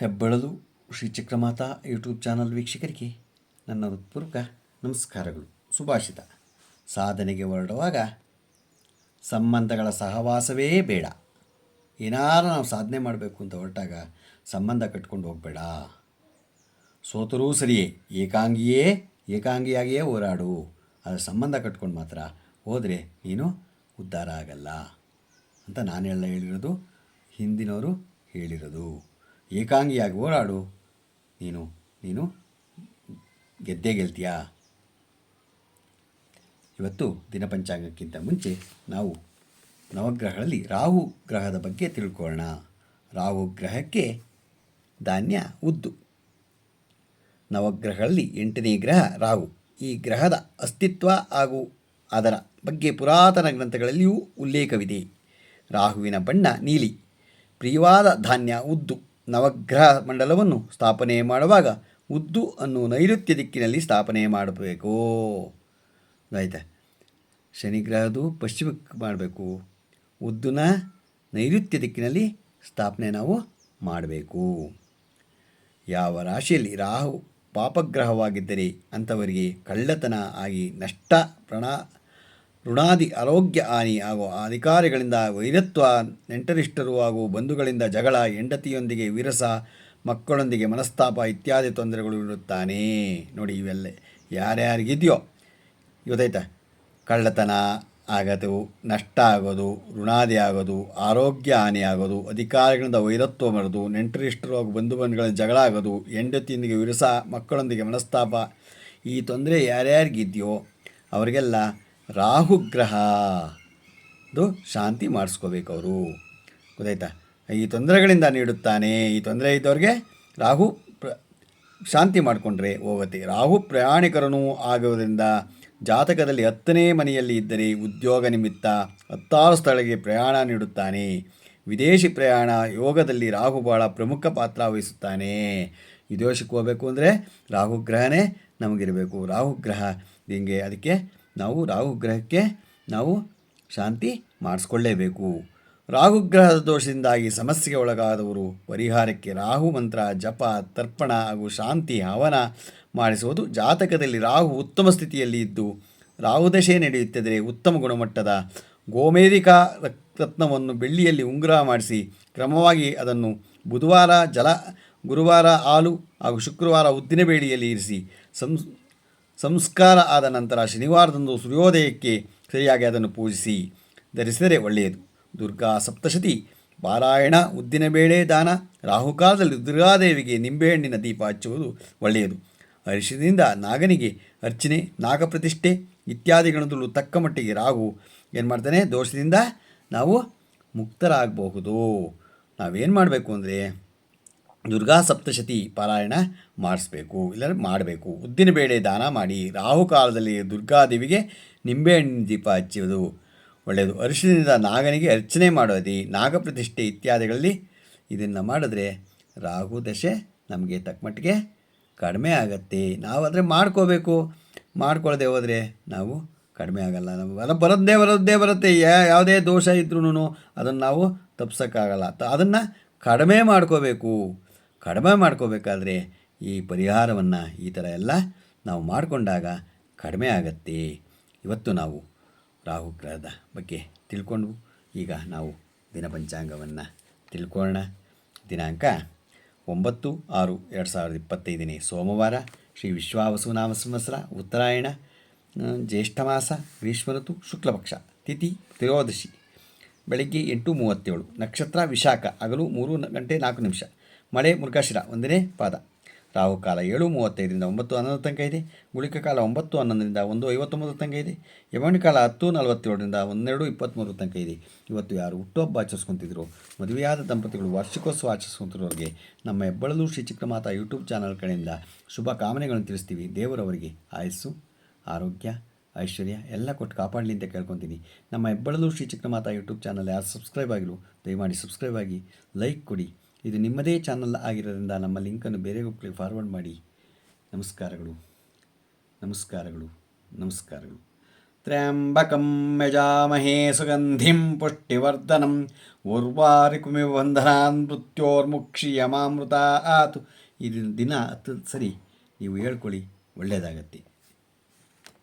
ಹೆಬ್ಬಳಲು Shri Chakramata YouTube channel ವೀಕ್ಷಕರಿಗೆ ನನ್ನ ಹೃತ್ಪೂರ್ವಕ ನಮಸ್ಕಾರಗಳು. ಸುಭಾಷಿತ. ಸಾಧನೆಗೆ ಹೊರಡುವಾಗ ಸಂಬಂಧಗಳ ಸಹವಾಸವೇ ಬೇಡ. ಏನಾರು ನಾವು ಸಾಧನೆ ಮಾಡಬೇಕು ಅಂತ ಹೊರಟಾಗ ಸಂಬಂಧ ಕಟ್ಕೊಂಡು ಹೋಗಬೇಡ. ಸೋತರೂ ಸರಿಯೇ, ಏಕಾಂಗಿಯೇ, ಏಕಾಂಗಿಯಾಗಿಯೇ ಹೋರಾಡು. ಅದರ ಸಂಬಂಧ ಕಟ್ಕೊಂಡು ಮಾತ್ರ ಹೋದರೆ ನೀನು ಉದ್ಧಾರ ಆಗಲ್ಲ ಅಂತ ನಾನೆಲ್ಲ ಹೇಳಿರೋದು, ಹಿಂದಿನವರು ಹೇಳಿರೋದು. ಏಕಾಂಗಿಯಾಗಿ ಹೋರಾಡು. ನೀನು ನೀನು ಗೆದ್ದೇ ಗೆಲ್ತೀಯಾ? ಇವತ್ತು ದಿನಪಂಚಾಂಗಕ್ಕಿಂತ ಮುಂಚೆ ನಾವು ನವಗ್ರಹಗಳಲ್ಲಿ ರಾಹು ಗ್ರಹದ ಬಗ್ಗೆ ತಿಳ್ಕೊಳ್ಳೋಣ. ರಾಹು ಗ್ರಹಕ್ಕೆ ಧಾನ್ಯ, ಉದ್ದು. ನವಗ್ರಹಗಳಲ್ಲಿ ಎಂಟನೇ ಗ್ರಹ ರಾಹು. ಈ ಗ್ರಹದ ಅಸ್ತಿತ್ವ ಹಾಗೂ ಅದರ ಬಗ್ಗೆ ಪುರಾತನ ಗ್ರಂಥಗಳಲ್ಲಿಯೂ ಉಲ್ಲೇಖವಿದೆ. ರಾಹುವಿನ ಬಣ್ಣ ನೀಲಿ. ಪ್ರಿಯವಾದ ಧಾನ್ಯ, ಉದ್ದು. ನವಗ್ರಹ ಮಂಡಲವನ್ನು ಸ್ಥಾಪನೆ ಮಾಡುವಾಗ ಉದ್ದು ಅನ್ನು ನೈಋತ್ಯ ದಿಕ್ಕಿನಲ್ಲಿ ಸ್ಥಾಪನೆ ಮಾಡಬೇಕು. ಆಯಿತಾ? ಶನಿಗ್ರಹದು ಪಶ್ಚಿಮಕ್ಕೆ ಮಾಡಬೇಕು. ಉದ್ದನ ನೈಋತ್ಯ ದಿಕ್ಕಿನಲ್ಲಿ ಸ್ಥಾಪನೆ ನಾವು ಮಾಡಬೇಕು. ಯಾವ ರಾಶಿಯಲ್ಲಿ ರಾಹು ಪಾಪಗ್ರಹವಾಗಿದ್ದರೆ ಅಂಥವರಿಗೆ ಕಳ್ಳತನ ಆಗಿ ನಷ್ಟ ಪ್ರಣ ಋಣಾದಿ ಆರೋಗ್ಯ ಹಾನಿ ಹಾಗೂ ಅಧಿಕಾರಿಗಳಿಂದ ವೈರತ್ವ ನೆಂಟರಿಷ್ಟರು ಹಾಗೂ ಬಂಧುಗಳಿಂದ ಜಗಳ, ಹೆಂಡತಿಯೊಂದಿಗೆ ವಿರಸ, ಮಕ್ಕಳೊಂದಿಗೆ ಮನಸ್ತಾಪ ಇತ್ಯಾದಿ ತೊಂದರೆಗಳು ಇರುತ್ತಾನೆ. ನೋಡಿ ಇವೆಲ್ಲ ಯಾರ್ಯಾರಿಗಿದೆಯೋ. ಇವತ್ತಾಯ್ತಾ ಕಳ್ಳತನ ಆಗೋದು, ನಷ್ಟ ಆಗೋದು, ಋಣಾದಿ ಆಗೋದು, ಆರೋಗ್ಯ ಹಾನಿ ಆಗೋದು, ಅಧಿಕಾರಿಗಳಿಂದ ವೈರತ್ವ ಮರೆದು ನೆಂಟರಿಷ್ಟರು ಹಾಗೂ ಬಂಧು ಬಂಧುಗಳ ಜಗಳ ಆಗೋದು, ಹೆಂಡತಿಯೊಂದಿಗೆ ವಿರಸ, ಮಕ್ಕಳೊಂದಿಗೆ ಮನಸ್ತಾಪ, ಈ ತೊಂದರೆ ಯಾರ್ಯಾರಿಗಿದೆಯೋ, ಅವರಿಗೆಲ್ಲ ರಾಹುಗ್ರಹ. ಅದು ಶಾಂತಿ ಮಾಡಿಸ್ಕೋಬೇಕು ಅವರು ಗೊತ್ತಾಯ್ತಾ? ಈ ತೊಂದರೆಗಳಿಂದ ನೀಡುತ್ತಾನೆ. ಈ ತೊಂದರೆ ಇದ್ದವ್ರಿಗೆ ರಾಹು ಶಾಂತಿ ಮಾಡಿಕೊಂಡ್ರೆ ಹೋಗುತ್ತೆ. ರಾಹು ಪ್ರಯಾಣಿಕರನು ಆಗುವುದರಿಂದ ಜಾತಕದಲ್ಲಿ ಹತ್ತನೇ ಮನೆಯಲ್ಲಿ ಇದ್ದರೆ ಉದ್ಯೋಗ ನಿಮಿತ್ತ ಹತ್ತಾರು ಸ್ಥಳಕ್ಕೆ ಪ್ರಯಾಣ ನೀಡುತ್ತಾನೆ. ವಿದೇಶಿ ಪ್ರಯಾಣ ಯೋಗದಲ್ಲಿ ರಾಹು ಬಹಳ ಪ್ರಮುಖ ಪಾತ್ರ ವಹಿಸುತ್ತಾನೆ. ವಿದೇಶಕ್ಕೆ ಹೋಗಬೇಕು ಅಂದರೆ ರಾಹುಗ್ರಹನೇ ನಮಗಿರಬೇಕು. ರಾಹುಗ್ರಹ ಹಿಂಗೆ? ಅದಕ್ಕೆ ನಾವು ರಾಹುಗ್ರಹಕ್ಕೆ ನಾವು ಶಾಂತಿ ಮಾಡಿಸ್ಕೊಳ್ಳೇಬೇಕು. ರಾಹುಗ್ರಹದ ದೋಷದಿಂದಾಗಿ ಸಮಸ್ಯೆಗೆ ಒಳಗಾದವರು ಪರಿಹಾರಕ್ಕೆ ರಾಹು ಮಂತ್ರ, ಜಪ, ತರ್ಪಣ ಹಾಗೂ ಶಾಂತಿ, ಹವನ ಮಾಡಿಸುವುದು ಜಾತಕದಲ್ಲಿ ರಾಹು ಉತ್ತಮ ಸ್ಥಿತಿಯಲ್ಲಿ ಇದ್ದು ರಾಹುದಶೆ ನಡೆಯುತ್ತಿದ್ದರೆ ಉತ್ತಮ ಗುಣಮಟ್ಟದ ಗೋಮೇಧಿಕ ರತ್ನವನ್ನು ಬೆಳ್ಳಿಯಲ್ಲಿ ಉಂಗುರ ಮಾಡಿಸಿ, ಕ್ರಮವಾಗಿ ಅದನ್ನು ಬುಧವಾರ, ಜಲ, ಗುರುವಾರ, ಹಾಲು ಹಾಗೂ ಶುಕ್ರವಾರ ಉದ್ದಿನ ಬೇಡಿಯಲ್ಲಿ ಇರಿಸಿ, ಸಂಸ್ ಸಂಸ್ಕಾರ ಆದ ನಂತರ ಶನಿವಾರದಂದು ಸೂರ್ಯೋದಯಕ್ಕೆ ಸರಿಯಾಗಿ ಅದನ್ನು ಪೂಜಿಸಿ, ಧರಿಸಿದರೆ ಒಳ್ಳೆಯದು. ದುರ್ಗಾ ಸಪ್ತಶತಿ, ಪಾರಾಯಣ ಉದ್ದಿನಬೇಳೆ ದಾನ ರಾಹುಕಾಲದಲ್ಲಿ ದುರ್ಗಾದೇವಿಗೆ ನಿಂಬೆಹಣ್ಣಿನ ದೀಪ ಹಚ್ಚುವುದು ಒಳ್ಳೆಯದು. ಅರಿಶಿನಿಂದ ನಾಗನಿಗೆ ಅರ್ಚನೆ, ನಾಗಪ್ರತಿಷ್ಠೆ ಇತ್ಯಾದಿಗಳಲ್ಲೂ ತಕ್ಕ ಮಟ್ಟಿಗೆ ರಾಹು ಏನು ಮಾಡ್ತಾನೆ ದೋಷದಿಂದ ನಾವು ಮುಕ್ತರಾಗಬಹುದು. ನಾವೇನು ಮಾಡಬೇಕು ಅಂದರೆ ದುರ್ಗಾ ಸಪ್ತಶತಿ ಪಾರಾಯಣ ಮಾಡಿಸ್ಬೇಕು ಇಲ್ಲ ಮಾಡಬೇಕು. ಉದ್ದಿನ ಬೇಳೆ ದಾನ ಮಾಡಿ ರಾಹುಕಾಲದಲ್ಲಿ ದುರ್ಗಾದೇವಿಗೆ ನಿಂಬೆಹಣ್ಣಿನ ದೀಪ ಹಚ್ಚುವುದು ಒಳ್ಳೆಯದು. ಅರಿಶಿನಿಂದ ನಾಗನಿಗೆ ಅರ್ಚನೆ ಮಾಡೋದು ನಾಗಪ್ರತಿಷ್ಠೆ ಇತ್ಯಾದಿಗಳಲ್ಲಿ ಇದನ್ನು ಮಾಡಿದ್ರೆ ರಾಹು ದಶೆ ನಮಗೆ ತಕ್ಕಮಟ್ಟಿಗೆ ಕಡಿಮೆ ಆಗತ್ತೆ. ನಾವು ಮಾಡ್ಕೋಬೇಕು. ಮಾಡ್ಕೊಳ್ಳದೆ ಹೋದರೆ ನಾವು ಕಡಿಮೆ ಆಗಲ್ಲ. ನಮಗೆ ಬರೋದೇ ಬರೋದೇ ಬರುತ್ತೆ. ಯಾವುದೇ ದೋಷ ಇದ್ರೂ ಅದನ್ನು ನಾವು ತಪ್ಸೋಕ್ಕಾಗಲ್ಲ. ಅದನ್ನು ಕಡಿಮೆ ಮಾಡ್ಕೋಬೇಕು. ಕಡಿಮೆ ಮಾಡ್ಕೋಬೇಕಾದ್ರೆ ಈ ಪರಿಹಾರವನ್ನು ಈ ಥರ ಎಲ್ಲ ನಾವು ಮಾಡಿಕೊಂಡಾಗ ಕಡಿಮೆ ಆಗತ್ತೆ. ಇವತ್ತು ನಾವು ರಾಹುಗ್ರಹದ ಬಗ್ಗೆ ತಿಳ್ಕೊಂಡು ಈಗ ನಾವು ದಿನಪಂಚಾಂಗವನ್ನು ತಿಳ್ಕೊಳ್ಳೋಣ. ದಿನಾಂಕ ಒಂಬತ್ತು ಆರು ಎರಡು ಸಾವಿರದ ಇಪ್ಪತ್ತೈದನೇ ಸೋಮವಾರ ಶ್ರೀ ವಿಶ್ವಾವಸುನಾಮ ಸಂವತ್ಸರ ಉತ್ತರಾಯಣ ಜ್ಯೇಷ್ಠ ಮಾಸ, ಗ್ರೀಷ್ಮ ಋತು ಶುಕ್ಲಪಕ್ಷ ತಿಥಿ ತ್ರಯೋದಶಿ, ಬೆಳಗ್ಗೆ ಎಂಟು ಮೂವತ್ತೇಳು, ನಕ್ಷತ್ರ ವಿಶಾಖ, ಹಗಲು ಮೂರು ಗಂಟೆ ನಾಲ್ಕು ನಿಮಿಷ. ಮಳೆ ಮೃಗಶಿರ, ಒಂದನೇ ಪಾದ. ರಾಹುಕಾಲ ಏಳು, ಮೂವತ್ತೈದರಿಂದ ಒಂಬತ್ತು, ಹನ್ನೊಂದು ತನಕ ಇದೆ. ಗುಳಿಕ ಕಾಲ ಒಂಬತ್ತು, ಹನ್ನೊಂದರಿಂದ ಒಂದು, ಐವತ್ತೊಂಬತ್ತು ತನಕ ಇದೆ. ಯಮಣಿ ಕಾಲ ಹತ್ತು, ನಲವತ್ತೇಳರಿಂದ ಒಂದೆರಡು ಇಪ್ಪತ್ತ್ಮೂರು ತನಕ ಇದೆ. ಇವತ್ತು ಯಾರು ಹುಟ್ಟುಹಬ್ಬ ಆಚರಿಸ್ಕೊತಿದ್ರು, ಮದುವೆಯಾದ ದಂಪತಿಗಳು ವಾರ್ಷಿಕೋತ್ಸವ ಆಚರಿಸ್ಕೊಂತಿರೋರಿಗೆ ನಮ್ಮ ಹೆಬ್ಬಳಲು ಶ್ರೀ ಚಿಕ್ಕಮಾತಾ ಯೂಟ್ಯೂಬ್ ಚಾನಲ್ ಕಡೆಯಿಂದ ಶುಭ ಕಾಮನೆಗಳನ್ನು ತಿಳಿಸ್ತೀವಿ. ದೇವರವರಿಗೆ ಆಯಸ್ಸು, ಆರೋಗ್ಯ, ಐಶ್ವರ್ಯ ಎಲ್ಲ ಕೊಟ್ಟು ಕಾಪಾಡಲಿ ಅಂತ ಕೇಳ್ಕೊತೀನಿ. ನಮ್ಮ ಹೆಬ್ಬಳಲು ಶ್ರೀ ಚಿಕ್ಕಮಾತಾ ಯೂಟ್ಯೂಬ್ ಚಾನಲ್ ಯಾರು ಸಬ್ಸ್ಕ್ರೈಬ್ ಆಗಿರು, ದಯಮಾಡಿ ಸಬ್ಸ್ಕ್ರೈಬ್ ಆಗಿ, ಲೈಕ್ ಕೊಡಿ. ಇದು ನಿಮ್ಮದೇ ಚಾನಲ್ ಆಗಿರೋದ್ರಿಂದ ನಮ್ಮ ಲಿಂಕನ್ನು ಬೇರೆ ಒಬ್ಬರಿಗೆ ಫಾರ್ವರ್ಡ್ ಮಾಡಿ. ನಮಸ್ಕಾರಗಳು. ನಮಸ್ಕಾರಗಳು. ನಮಸ್ಕಾರಗಳು. ತ್ರ್ಯಂಬಕಂ ಯಜಾಮಹೇ ಸುಗಂಧಿಂ ಪುಷ್ಟಿವರ್ಧನಂ ಉರ್ವಾರಿಕುಮಿವ ಬಂಧನಾನ್ ಮೃತ್ಯೋರ್ಮುಕ್ಷಿಯಮಾಮೃತ ಆತು ಈ ದಿನ ಹತ್ತು, ಸರಿ, ನೀವು ಹೇಳ್ಕೊಳ್ಳಿ, ಒಳ್ಳೆಯದಾಗತ್ತೆ.